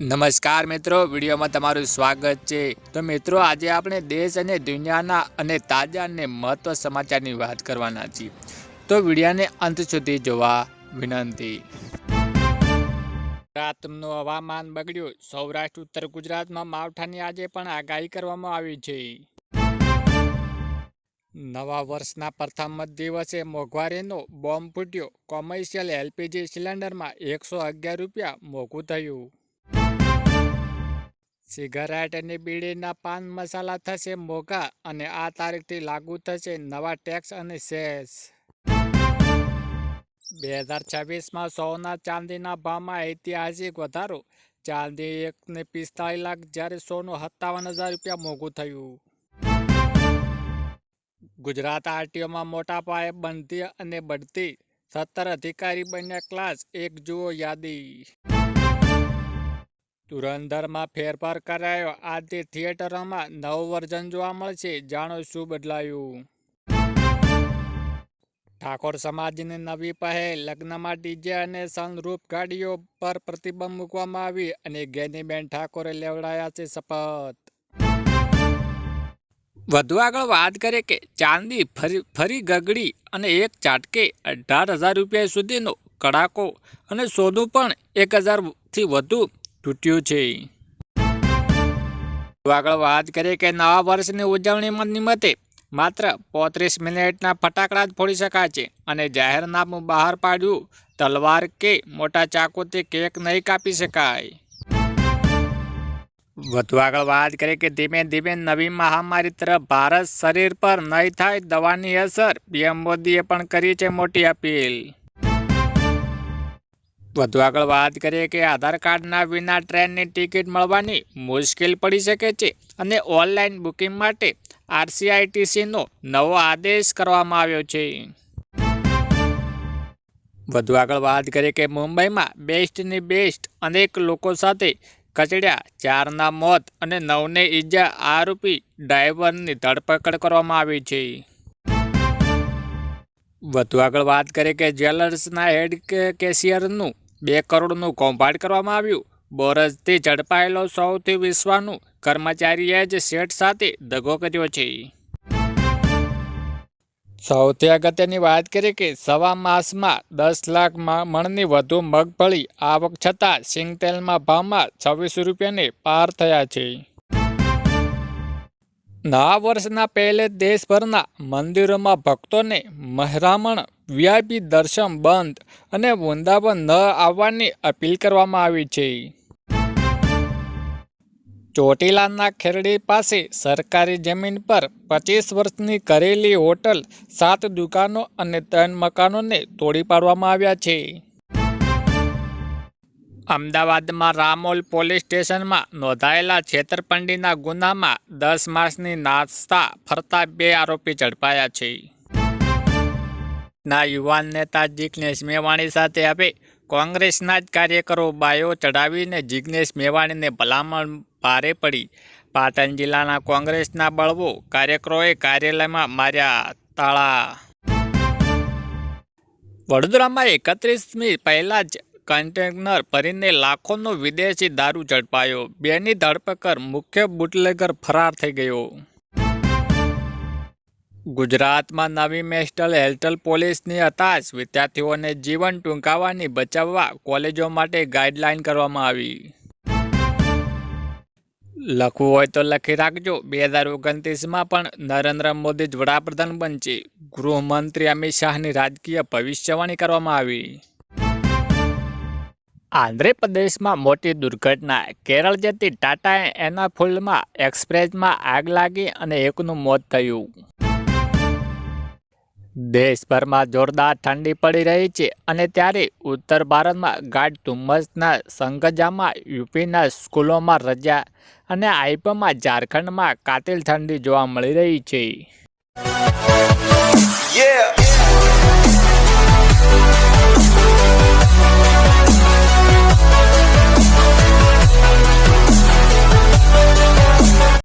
નમસ્કાર મિત્રો, વિડીયોમાં તમારું સ્વાગત છે. તો મિત્રો, આજે આપણે દેશ અને દુનિયાના અને તાજા અને મહત્વ સમાચારની વાત કરવાના છીએ. તો વિડીયાને અંત સુધી જોવા વિનંતી. રાતનું હવામાન બગડ્યું. સૌરાષ્ટ્ર, ઉત્તર ગુજરાતમાં માવઠાની આજે પણ આગાહી કરવામાં આવી છે. નવા વર્ષના પ્રથમ દિવસે મોંઘવારીનો બોમ્બ ફૂટ્યો. કોમર્શિયલ એલપીજી સિલિન્ડરમાં એકસો અગિયાર રૂપિયા મોંઘું થયું. સિગારેટ અને બીડીના પાન મસાલા થશે મોંઘા અને આ તારીખથી લાગુ થશે નવા ટેક્સ અને સેસ બે હજાર છવ્વીસમાં સોના ચાંદીના ભાવમાં ઐતિહાસિક વધારો. ચાંદી એકને પિસ્તાળીસ લાખ જ્યારે સોનું સત્તાવન હજાર રૂપિયા મોંઘું થયું. ગુજરાત આરટીઓમાં મોટા પાયે બંધી અને બઢતી. સત્તર અધિકારી બન્યા ક્લાસ એક જુઓ યાદી. ધુરંધરમાં ફેરફાર કરાયો. આજથી થિયેટરોમાં નવું વર્ઝન જોવા મળશે. જાણો શું બદલાયું? ઠાકોર સમાજની નવી પહેલ લગ્નમાં ડીજે અને સનરૂપ ગાડીઓ પર પ્રતિબંધ મૂકવામાં આવી અને ગેનીબેન ઠાકોરે લેવડાયા છે શપથ. વધુ આગળ વાત કરીએ કે ચાંદી ફરી ફરી ગગડી અને એક ચાટકે અઢાર હજાર રૂપિયા સુધીનો કડાકો અને સોનું પણ એક હજારથી વધુ તૂટ્યું છે. આગળ વાત કરીએ કે નવા વર્ષની ઉજવણી નિમિત્તે માત્ર પોત્રીસ મિનિટના ફટાકડા જ ફોડી શકાય છે અને જાહેરનામું બહાર પાડ્યું તલવાર કે મોટા ચાકુથી કેક નહીં કાપી શકાય. વધુ આગળ વાત કરીએ કે ધીમે ધીમે નવી મહામારી તરફ ભારત શરીર પર નહીં થાય દવાની અસર પીએમ મોદીએ પણ કરી છે મોટી અપીલ. વધુ આગળ વાત કરીએ કે આધાર કાર્ડના વિના ટ્રેનની ટિકિટ મળવાની મુશ્કેલ પડી શકે છે અને ઓનલાઈન બુકિંગ માટે આરસીઆઈટીસીનો નવો આદેશ કરવામાં આવ્યો છે. વધુ આગળ વાત કરીએ કે મુંબઈમાં બેસ્ટની બેસ્ટ અનેક લોકો સાથે કચડ્યા, ચારના મોત અને નવને ઈજા આરોપી ડ્રાઈવરની ધરપકડ કરવામાં આવી છે. વધુ આગળ વાત કરીએ કે જ્વેલર્સના હેડ કેશિયરનું બે કરોડનું કૌભાંડ કરવામાં આવ્યું. બોરસથી ઝડપાયેલો સૌથી વિશ્વનું કર્મચારીએ જ શેઠ સાથે દગો કર્યો છે. સૌથી અગત્યની વાત કરીએ કે સવા માસમાં દસ લાખ મણની વધુ મગફળી આવક છતાં સિંગતેલમાં ભાવમાં છવ્વીસ રૂપિયાને પાર થયા છે. નવા વર્ષના પહેલે દેશભરના મંદિરોમાં ભક્તોને મહેરામણ, વીઆઈપી દર્શન બંધ અને વૃંદાવન ન આવવાની અપીલ કરવામાં આવી છે. ચોટીલાના ખેરડી પાસે સરકારી જમીન પર પચીસ વર્ષની કરેલી હોટલ, સાત દુકાનો અને ત્રણ મકાનોને તોડી પાડવામાં આવ્યા છે. અમદાવાદમાં રામોલ પોલીસ સ્ટેશનમાં નોંધાયેલા છેતરપિંડીના ગુનામાં દસ માસની નાસ્તા ફરતા બે આરોપી ઝડપાયા છે. ના યુવાન નેતા જિગ્નેશ મેવાણી સાથે હવે કોંગ્રેસના જ કાર્યકરો બાયો ચડાવીને જિગ્નેશ મેવાણીને ભલામણ ભારે પડી. પાટણ જિલ્લાના કોંગ્રેસના બળવો કાર્યકરોએ કાર્યાલયમાં માર્યા તાળા. વડોદરામાં એકત્રીસમી પહેલાં જ કન્ટેનર ભરીને લાખોનો વિદેશી દારૂ ઝડપાયો. બેની ધરપકડ મુખ્ય બુટલેગર ફરાર થઈ ગયો. ગુજરાતમાં નવી મેસ્ટલ હેલ્ટલ પોલીસની હતાશ વિદ્યાર્થીઓને જીવન ટૂંકાવવાની બચાવવા કોલેજો માટે ગાઈડલાઈન કરવામાં આવી. લખવું હોય તો લખી રાખજો. બે હજાર ઓગણત્રીસમાં પણ નરેન્દ્ર મોદી જ વડાપ્રધાન બનશે. ગૃહમંત્રી અમિત શાહની રાજકીય ભવિષ્યવાણી કરવામાં આવી. આંધ્રપ્રદેશમાં મોટી દુર્ઘટના. કેરળ જતી ટાટા એનાફુલમાં એક્સપ્રેસમાં આગ લાગી અને એકનું મોત થયું. દેશભરમાં જોરદાર ઠંડી પડી રહી છે અને ત્યારે ઉત્તર ભારતમાં ગાઢ ધુમ્મસના સંગજામાં, યુપીના સ્કૂલોમાં રજા અને આઈપમાં ઝારખંડમાં કાતિલ ઠંડી જોવા મળી રહી છે.